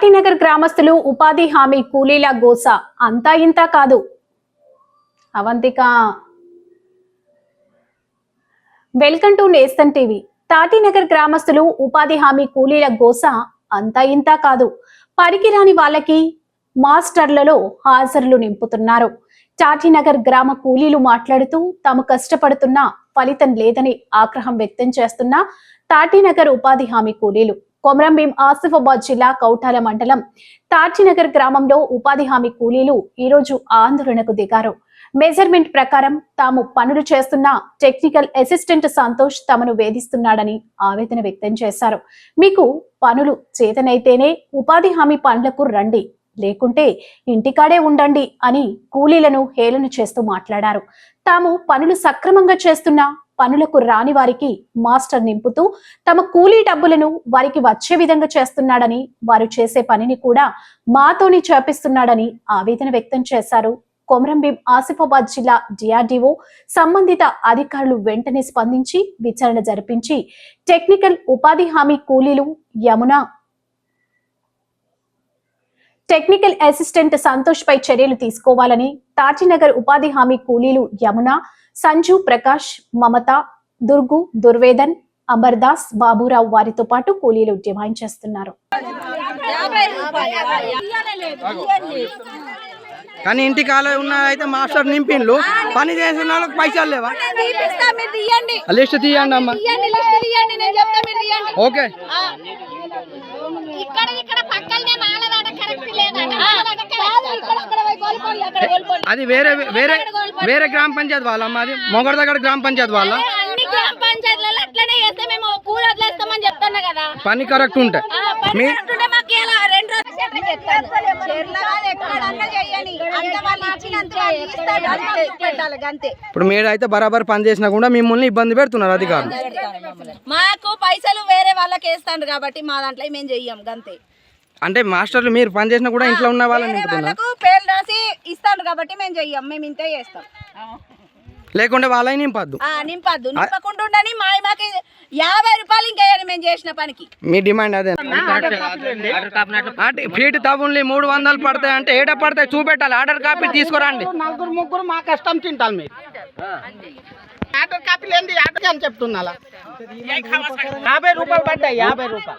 తాటినగర్ గ్రామస్తులు ఉపాధి హామీ కూలీల గోస అంతా ఇంత కాదు. Avantika. Welcome to Nesthan TV. Tatinagar గ్రామస్తులు ఉపాధి హామీ కూలీల గోస అంతా ఇంత కాదు. పనికిరాని వాళ్ళకి మాస్టర్లలో హాజరులు నింపుతున్నారు. టాటినగర్ గ్రామ కూలీలు మాట్లాడుతూ తాము కష్టపడుతున్నా ఫలితం లేదని ఆగ్రహం వ్యక్తం చేస్తున్న తాటినగర్ ఉపాధి హామీ కూలీలు. కొమరంభీం ఆసిఫాబాద్ జిల్లా కౌటాల మండలం తాటినగర్ గ్రామంలో ఉపాధి హామీ కూలీలు ఈరోజు ఆందోళనకు దిగారు. మెజర్మెంట్ ప్రకారం తాము పనులు చేస్తున్న టెక్నికల్ అసిస్టెంట్ సంతోష్ తమను వేధిస్తున్నాడని ఆవేదన వ్యక్తం చేశారు. మీకు పనులు చేతనైతేనే ఉపాధి హామీ పనులకు రండి లేకుంటే ఇంటికాడే ఉండండి అని కూలీలను హేళన చేస్తూ మాట్లాడారు. తాము పనులు సక్రమంగా చేస్తున్న పనులకు రాని వారికి మాస్టర్ నింపుతూ తమ కూలీ డబ్బులను వారికి వచ్చే విధంగా చేస్తున్నాడని వారు చేసే పనిని కూడా మాతోని చేపిస్తున్నాడని ఆవేదన వ్యక్తం చేశారు. కొమరంభీం ఆసిఫాబాద్ జిల్లా డిఆర్డీఓ సంబంధిత అధికారులు వెంటనే స్పందించి విచారణ జరిపించి టెక్నికల్ ఉపాధి హామీ కూలీలు యమున టెక్నికల్ అసిస్టెంట్ సంతోష్ పై చర్యలు తీసుకోవాలని తాటినగర్ ఉపాధి హామీ కూలీలు యమున సంజు ప్రకాష్ మమత దుర్గు దుర్వేదన్ అమర్దాస్ బాబురావు వారితో పాటు కూలీలు డిమాండ్ చేస్తున్నారు. కానీ ఇంటి కాలో ఉన్న అయితే మాస్టర్ నింపిండ్లు. పని చేసిన వాళ్ళకి పైసలు లేవా? లిస్ట్ తీయండి అమ్మా. ఓకే. అది వేరే వేరే వేరే గ్రామ పంచాయతీ వాళ్ళ అమ్మ అది మొగడ దగ్గర గ్రామ పంచాయతీ వాళ్ళ? పని కరెక్ట్ ఉంటాయి మీ అంత. అంతే అంతే. ఇప్పుడు మీరు అయితే బరాబర్ పని చేసినా కూడా మిమ్మల్ని ఇబ్బంది పెడుతున్నారు అధికారులు. మాకు పైసలు వేరే వాళ్ళకి వేస్తాండ్రు కాబట్టి మా దాంట్లో మేము చెయ్యం గంతే అంటే మాస్టర్లు మీరు పని చేసినా కూడా ఇంట్లో ఉన్న వాళ్ళని వాళ్ళకు పేర్లు రాసి ఇస్తాండ్రు కాబట్టి మేము చెయ్యం మేము ఇంతే చేస్తాం. లేకుంటే వాళ్ళని నింపద్దు. ఆ నింపద్దు. నింపకుండా ఉండని మా మాకి యాభై రూపాయలు ఇంకేయాలి మేము చేసిన పనికి. మీ డిమాండ్ అదే. అంటే ఫీట్ తవ్వుల్ని మూడు వందలు పడతాయి అంటే ఏడ పడతాయి? చూపెట్టాలి. ఆర్డర్ కాపీ తీసుకురండి. నలుగురు ముగ్గురు మా కష్టం తింటారు మీరు. ఆర్డర్ కాపీలు ఏంది ఆర్డర్ అని చెప్తున్నా అలా. యాభై రూపాయలు పడ్డాయి యాభై రూపాయలు?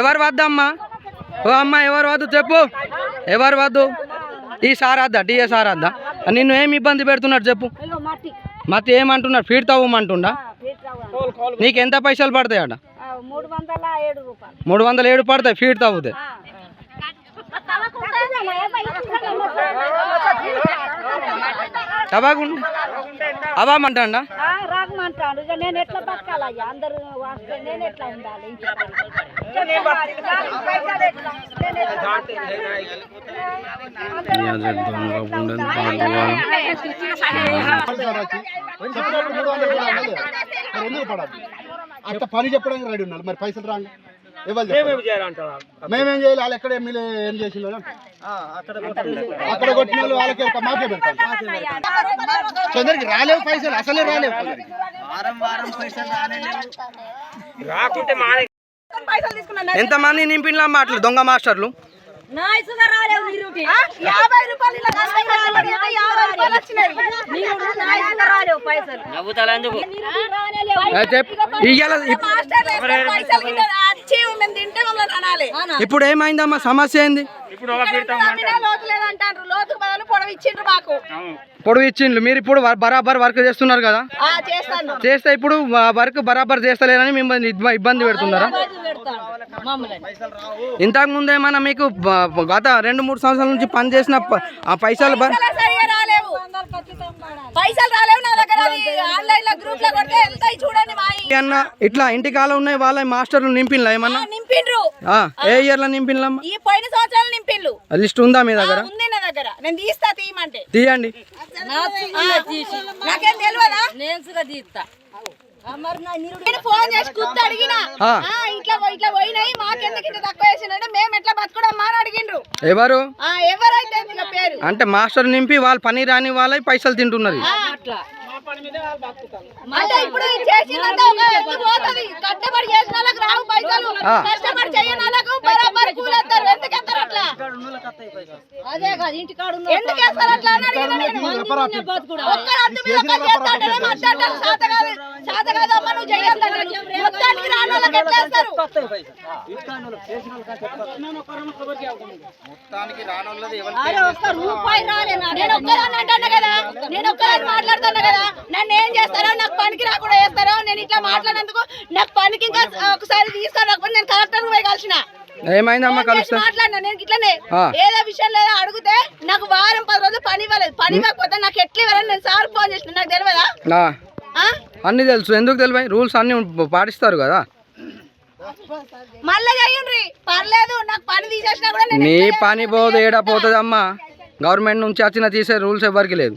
ఎవరు వద్దమ్మా ఓ అమ్మ ఎవరు వద్దు చెప్పు. ఎవరు వద్దు? ఈ సార్ వద్దా డిఏ సార్ వద్దా నిన్ను ఏమి ఇబ్బంది పెడుతున్నాడు చెప్పు. మతి ఏమంటున్నాడు? ఫీడ్ తవ్వమంటుండా? నీకు ఎంత పైసలు పడతాయి అట మూడు వందల ఏడు రూపాయలు. మూడు వందల ఏడు పడతాయి ఫీడ్ తవ్వుతాయి అబాగు అబామంటాడా రాగమంటాడు. ఇక నేను ఎట్లా బతకాలయ్యా? అందరూ వస్తే నేను ఎట్లా ఉండాలి? అంత పని చెప్పడానికి రెడీ ఉన్నారు మరి పైసలు రాండి. మేమేం చేయాలి? వాళ్ళు ఎక్కడ ఎమ్మెల్యే ఏం చేసి అక్కడ కొట్టిన వాళ్ళు. వాళ్ళకి ఒక మాకే పెడతాం కొందరికి రాలేవు పైసలు అసలే రాలేవు. పైసలు. తీసుకున్నా ఎంతమంది నింపిన్లమ్మా అట్లా దొంగ మాస్టర్లు? యాభై మేము తింటే మమ్మల్ని అనాలి. ఇప్పుడు ఏమైందమ్మా? సమస్య ఏంది? పొడవు ఇచ్చిండ్రు మీరు ఇప్పుడు బరాబర్ వర్క్ చేస్తున్నారు కదా? చేస్తే ఇప్పుడు వర్క్ బరాబర్ చేస్తలేరని మిమ్మల్ని ఇబ్బ- ఇబ్బంది పెడుతున్నారా? ఇంతకు ముందు ఏమన్నా మీకు గత రెండు మూడు సంవత్సరాల నుంచి పని చేసిన ఆ పైసలు రాలేవు నా దగ్గర అది ఆన్లైన్లో గ్రూప్లో కొడితే వెళ్తాయి అన్న ఇట్లా ఇంటి కాలం ఉన్నాయి వాళ్ళ మాస్టర్లు నింపిన్లా ఏమన్నా? నింపిండ్రు ఆ, ఏ ఇయర్లో నింపిన్లమ్మా? ఈ పోయిన సంవత్సరాలు నింపిండ్రు లిస్ట్ ఉందా మీ దగ్గర? ఉంది నా దగ్గర. నేను తీస్తా తీయమంటే. తీయండి. నాకేం తెలియదా నేను తీస్తా. ఫోన్ చేసి కుత్త అడిగిన. ఆ. ఆ, ఇట్లా ఇట్లా పోయినాయి మాకెందుకు ఇంత తక్కువ వేసినంటే మేము ఎట్లా బతుకుడమ్మా అని అడిగిండ్రు. ఎవరు? ఆ, ఎవరైతే పేరు? అంటే మాస్టర్ నింపి వాళ్ళు పని రాని వాళ్ళ పైసలు తింటున్నది. అట్లా. అంటే ఇప్పుడు చేసిన చేసినంత పోతది. చేసిన వాళ్ళకి రావు పైసలు ఆ. కష్టపడి చేయని వాళ్ళకు బరాబర్ కూలేస్తారు ఎందుకు ఎత్తారు అట్లా అదే కాదు ఇంటి కాడు ఎందుకు వేస్తారు అట్లా? అని అడిగిన నేను. ఒక్కరు అద్దు మీద పని చేస్తాంటేనే మాట్లాడతారు సాత కాదు. సాత కాదు అమ్మ నువ్వు చెయ్యొద్దంటే మొత్తానికి రాని వాళ్ళకి ఎట్లా వేస్తారు? అరే ఒక్క రూపాయి రాలేనా నేను ఒక్కదాన్ని అంటాను కదా? నేను ఒక్కదాన్ని మాట్లాడుతాను కదా? నన్ను ఏం చేస్తారో? నాకు పనికి రాకుండా చేస్తారో? నేను ఇట్లా మాట్లాడినందుకు నాకు పనికి ఇంకా ఒకసారి తీసుకురాకపోతే నేను కలెక్టర్ పోయి కలిసిన. ఏమైందమ్మా కలుస్తా? మాట్లాడినా? నేను ఇట్లనే ఆ. ఏదో విషయం లేదా అడిగితే నాకు వారం పది రోజులు పని ఇవ్వలేదు. పని ఇవ్వకపోతే నాకు ఎట్లా ఇవ్వాలని నేను సార్ ఫోన్ చేసిన. నాకు తెలియదా? అన్నీ తెలుసు. ఎందుకు తెలిపాయి రూల్స్ అన్నీ పాటిస్తారు కదా. మళ్ళా చెయ్యండి పర్లేదు నాకు పని తీసేసినా కూడా నీ పని పోదు ఏడా పోతుంది అమ్మా గవర్నమెంట్ నుంచి వచ్చిన తీసే రూల్స్ ఎవరికి లేదు.